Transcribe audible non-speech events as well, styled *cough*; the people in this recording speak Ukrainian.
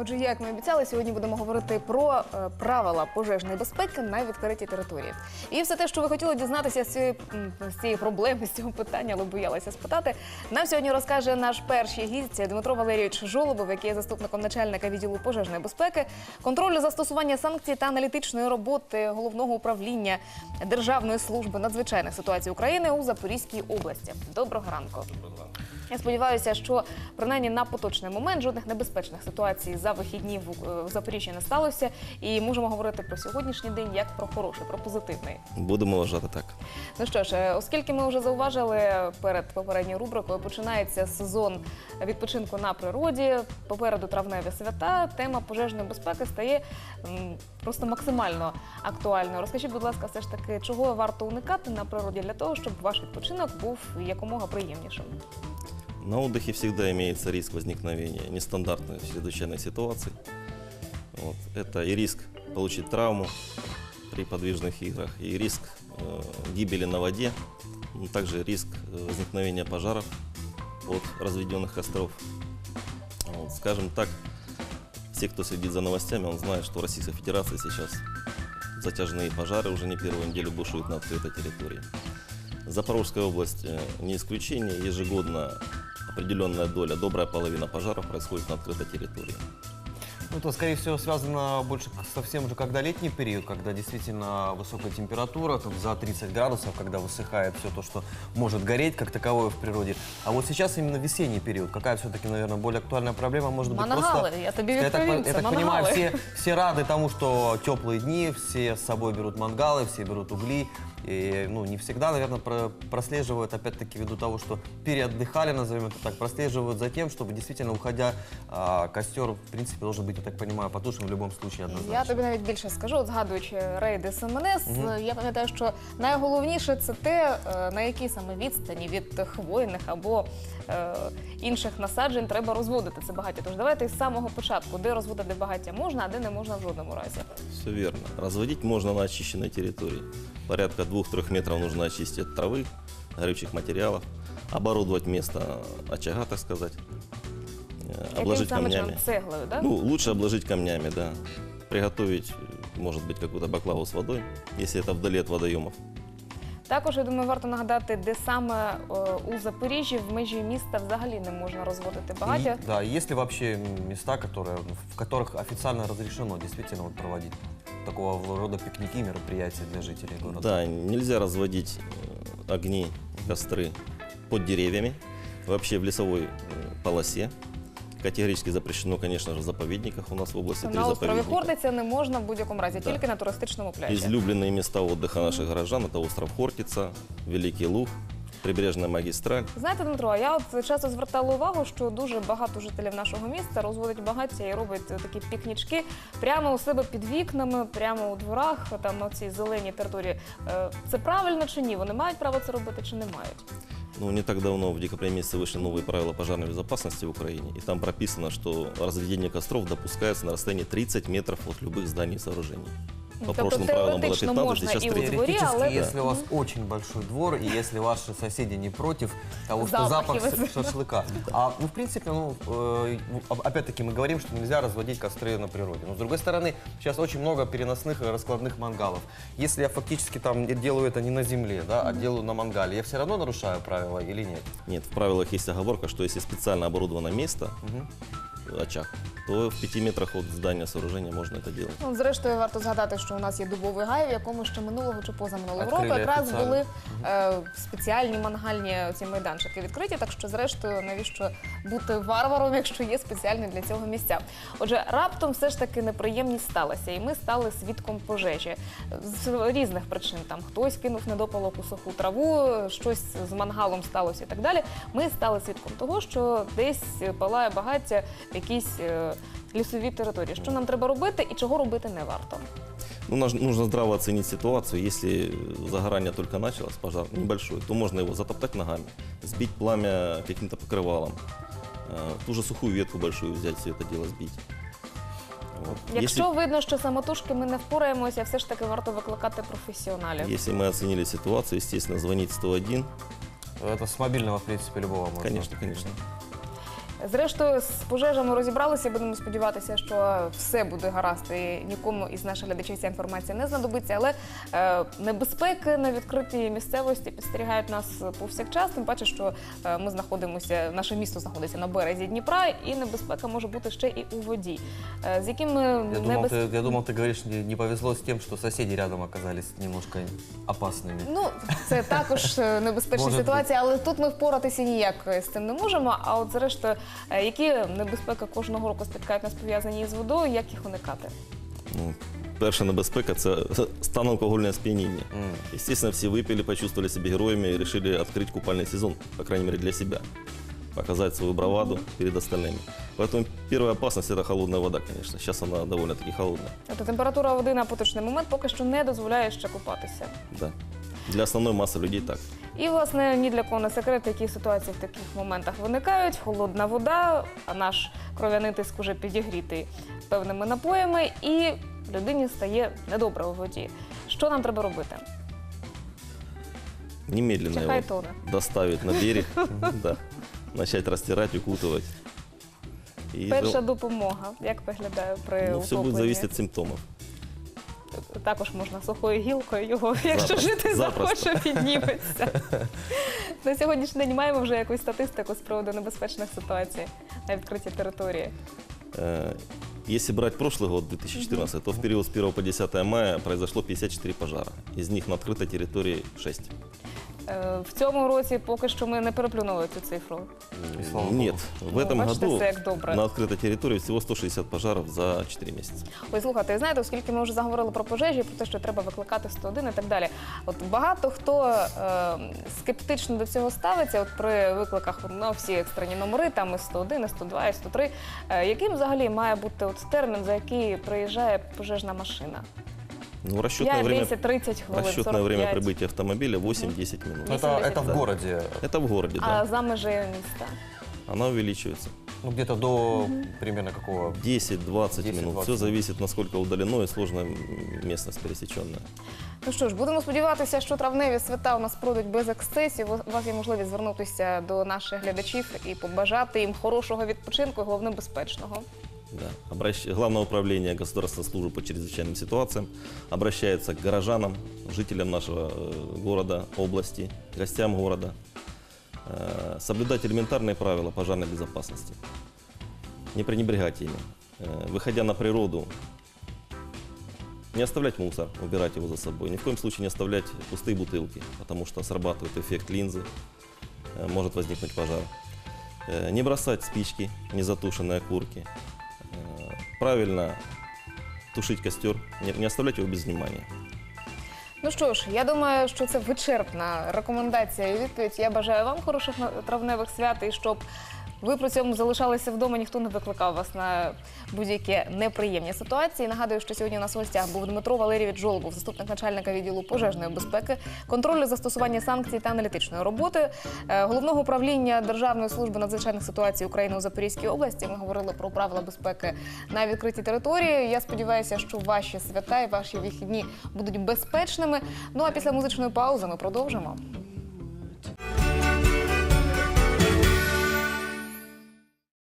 Отже, як ми обіцяли, сьогодні будемо говорити про е, правила пожежної безпеки на відкритій території. І все те, що ви хотіли дізнатися з цієї, з цієї проблеми, з цього питання, але боялися спитати, нам сьогодні розкаже наш перший гість Дмитро Валерійович Жолобов, який є заступником начальника відділу пожежної безпеки, контролю застосування санкцій та аналітичної роботи головного управління Державної служби надзвичайних ситуацій України у Запорізькій області. Доброго ранку. Я сподіваюся, що принаймні на поточний момент жодних небезпечних ситуацій за вихідні в, е, Запоріжжі не сталося. І можемо говорити про сьогоднішній день як про хороший, про позитивний. Будемо вважати так. Ну що ж, е, оскільки ми вже зауважили перед попередньою рубрикою, починається сезон відпочинку на природі. Попереду травневі свята. Тема пожежної безпеки стає просто максимально актуальною. Розкажіть, будь ласка, все ж таки, чого варто уникати на природі для того, щоб ваш відпочинок був якомога приємнішим? На отдыхе всегда имеется риск возникновения нестандартной чрезвычайной ситуации. Вот. Это и риск получить травму при подвижных играх, и риск э, гибели на воде, ну, также риск э, возникновения пожаров от разведенных костров. Вот, скажем так, все, кто следит за новостями, он знает, что в Российской Федерации сейчас затяжные пожары уже не первую неделю бушуют на открытой территории. Запорожская область э, не исключение. Ежегодно определенная доля, добрая половина пожаров происходит на открытой территории. Ну, это, скорее всего, связано больше совсем уже когда летний период, когда действительно высокая температура, там, за 30 градусов, когда высыхает все то, что может гореть как таковое в природе. А вот сейчас именно весенний период. Какая все-таки, наверное, более актуальная проблема может быть Мангалы, просто... я я так, я так понимаю, все, все рады тому, что теплые дни, все с собой берут мангалы, все берут угли. И, ну, не всегда, наверное, про- прослеживают, опять-таки, ввиду того, что переотдыхали, назовем это так, прослеживают за тем, чтобы действительно, уходя, а, костер, в принципе, должен быть, так понимаю, потушен в любом случае однозначно. Я тобі навіть більше скажу, от згадуючи рейди СМНС, я пам'ятаю, що найголовніше це те, е, на якій саме відстані від хвойних або е, інших насаджень треба розводити це багаття. Тож давайте з самого початку, де розводити багаття можна, а де не можна в жодному разі. Все верно. Разводить можно на очищенной территории. Порядка 2-3 метров нужно очистить от травы, горючих материалов, оборудовать место очага, так сказать, э, Яким обложить саме чином? камнями. цеглою, да? Ну, лучше обложить камнями, да. Приготовить, э, может быть, какую-то баклаву с водой, если это вдали от водоемов. Також я думаю, варто нагадати, де саме е, у Запоріжжі в межі міста взагалі не можна розводити багаття. И- да, есть ли вообще места, которые, ну, в которых официально разрешено действительно вот проводить такого рода пикники, мероприятия для жителей города? Да, нельзя разводить э, огни, костры под деревьями, вообще в лесовой э, полосе. Категорически запрещено, конечно же, в заповедниках. У нас в области три На острові заповедника. Хортиця не можна в будь-якому разі, Да. тільки на туристичному пляжі. Излюбленные места отдыха наших горожан – это остров Хортица, Великий Луг, прибрежная магистраль. Знаєте, Дмитро, я от часто звертала увагу, що дуже багато жителів нашого міста розводять багаття і роблять такі пікнічки прямо у себе під вікнами, прямо у дворах, там на цій зеленій території. Е, Це правильно чи ні? Вони мають право це робити чи не мають? Ну, не так давно, в декабре месяце, вышли новые правила пожарной безопасности в Украине. И там прописано, что разведение костров допускается на расстоянии 30 метров от любых зданий и сооружений. По Тобто прошлым правилам было теоретично 15, можна сейчас і у 30. дворі, Теоретически, але если у вас очень большой двор, и если ваши соседи не против того, что Запахи запах шашлыка. А, ну, в принципе, ну, э, опять-таки мы говорим, что нельзя разводить костры на природе. Но, с другой стороны, сейчас очень много переносных и раскладных мангалов. Если я фактически там делаю это не на земле, да, а делаю на мангале, я все равно нарушаю правила или нет? Нет, в правилах есть оговорка, что если специально оборудовано место, очаг, то в 5 метрах от здания сооружения можно это делать. Ну, зрештою, варто згадати, що у нас є дубовий гай, в якому ще минулого чи позаминулого року якраз офіціально. були е, спеціальні мангальні ці майданчики відкриті. Так що, зрештою, навіщо бути варваром, якщо є спеціальні для цього місця? Отже, раптом все ж таки неприємність сталася, і ми стали свідком пожежі з різних причин. Там хтось кинув недопалок у суху траву, щось з мангалом сталося і так далі. Ми стали свідком того, що десь палає багаття в якійсь е, лісовій території. Що нам треба робити і чого робити не варто? Ну, наж- нужно здраво оценить ситуацию. Если загорание только началось, пожар небольшой, то можно его затоптать ногами, сбить пламя каким-то покрывалом, э, ту же сухую ветку большую взять, все это дело сбить. Вот. Якщо видно, що самотужки ми не впораємося, все ж таки варто викликати професіоналів. Если, если мы оценили ситуацию, естественно, звонить 101. Это с мобильного, в принципе, любого можно. Конечно, конечно. Зрештою, з пожежами розібралися. Будемо сподіватися, що все буде гаразд і нікому із наших глядачів ця інформація не знадобиться. Але е, небезпеки на відкритій місцевості підстерігають нас повсякчас. Тим паче, що е, ми знаходимося, наше місто знаходиться на березі Дніпра, і небезпека може бути ще і у воді. Е, з якими Я думал, небез- ты, я думал, ты говоришь, не, не повезло с тем, что соседи рядом оказались немножко опасными. Ну, це також е, небезпечна Може ситуація, але тут ми впоратися ніяк з цим не можемо. А от зрештою, е, які небезпеки кожного року спіткають нас пов'язані з водою, як їх уникати? Ну, перша небезпека це *laughs* стан алкогольного сп'яніння. М. Естественно, все выпили, почувствовали себя героями и решили открыть купальный сезон, по крайней мере для себя. Показать свою браваду перед остальными. Поэтому первая опасность – это холодная вода, конечно. Сейчас она довольно-таки холодная. Тобто температура води на поточний момент поки що не дозволяє ще купатися. Да. Для основной массы людей так. І, власне, ні для кого не секрет, які ситуації в таких моментах виникають. Холодна вода, а наш кров'яний тиск уже підігрітий певними напоями, і людині стає недобре у воді. Що нам треба робити? Немедленно Чихай его доставить на берег, *laughs* да, начать растирать, укутывать. И Перша допомога, як виглядає при ну, все будет утопленні? зависеть от симптомов Також можна сухою гілкою його, якщо Запросто, жити запросто. захоче, підніметься. *laughs* На сьогоднішній день маємо вже якусь статистику з приводу небезпечних ситуацій на відкритій території. Э, Если брать прошлый год, 2014, то в период с 1 по 10 мая произошло 54 пожара. Из них на открытой территории 6. Е, В цьому році поки що ми не переплюнули цю цифру. И слава. Нет, в Ну, этом бачите, году все як добре. на открытой территории всего 160 пожаров за 4 месяца. Ой, слухайте, знаєте, оскільки ми вже заговорили про пожежі, про те, що треба викликати 101 і так далі. От багато хто е, скептично до цього ставиться, от при викликах на всі екстрені номери, там і 101, і 102, і 103. Е, яким взагалі має бути от термін, за який приїжджає пожежна машина? Ну, расчетное 5, время, 10, 30 хвилин, расчетное время 45. прибытия автомобиля 8-10 минут. Ну, это, это в Да. городе. Это в городе, А да. за межею міста? Она увеличивается. Ну, где-то до примерно какого? 10-20 минут. 10-20 Все зависит, насколько удалено и сложная м, местность пересеченная. Ну що ж, будемо сподіватися, що травневі свята у нас пройдуть без ексцесів. У вас є можливість звернутися до наших глядачів і побажати їм хорошого відпочинку, і головне безпечного. Да. Обращ- Главное управление Государственной службы по чрезвычайным ситуациям обращается к горожанам, жителям нашего э, города, области, гостям города. Э, Соблюдать элементарные правила пожарной безопасности. Не пренебрегать ими. Э, Выходя на природу, не оставлять мусор, убирать его за собой. Ни в коем случае не оставлять пустые бутылки, потому что срабатывает эффект линзы, э, может возникнуть пожар. Э, Не бросать спички, незатушенные окурки. Правильно тушить костер, не, не оставлять его без внимания. Ну що ж, я думаю, що це вичерпна рекомендація і відповідь. Я бажаю вам хороших на- травневих свят і щоб ви при цьому залишалися вдома, ніхто не викликав вас на будь-які неприємні ситуації. Нагадую, що сьогодні у нас в гостях був Дмитро Валерійович Жолобов, заступник начальника відділу пожежної безпеки, контролю застосування санкцій та аналітичної роботи е, головного управління Державної служби надзвичайних ситуацій України у Запорізькій області. Ми говорили про правила безпеки на відкритій території. Я сподіваюся, що ваші свята і ваші вихідні будуть безпечними. Ну а після музичної паузи ми продовжимо.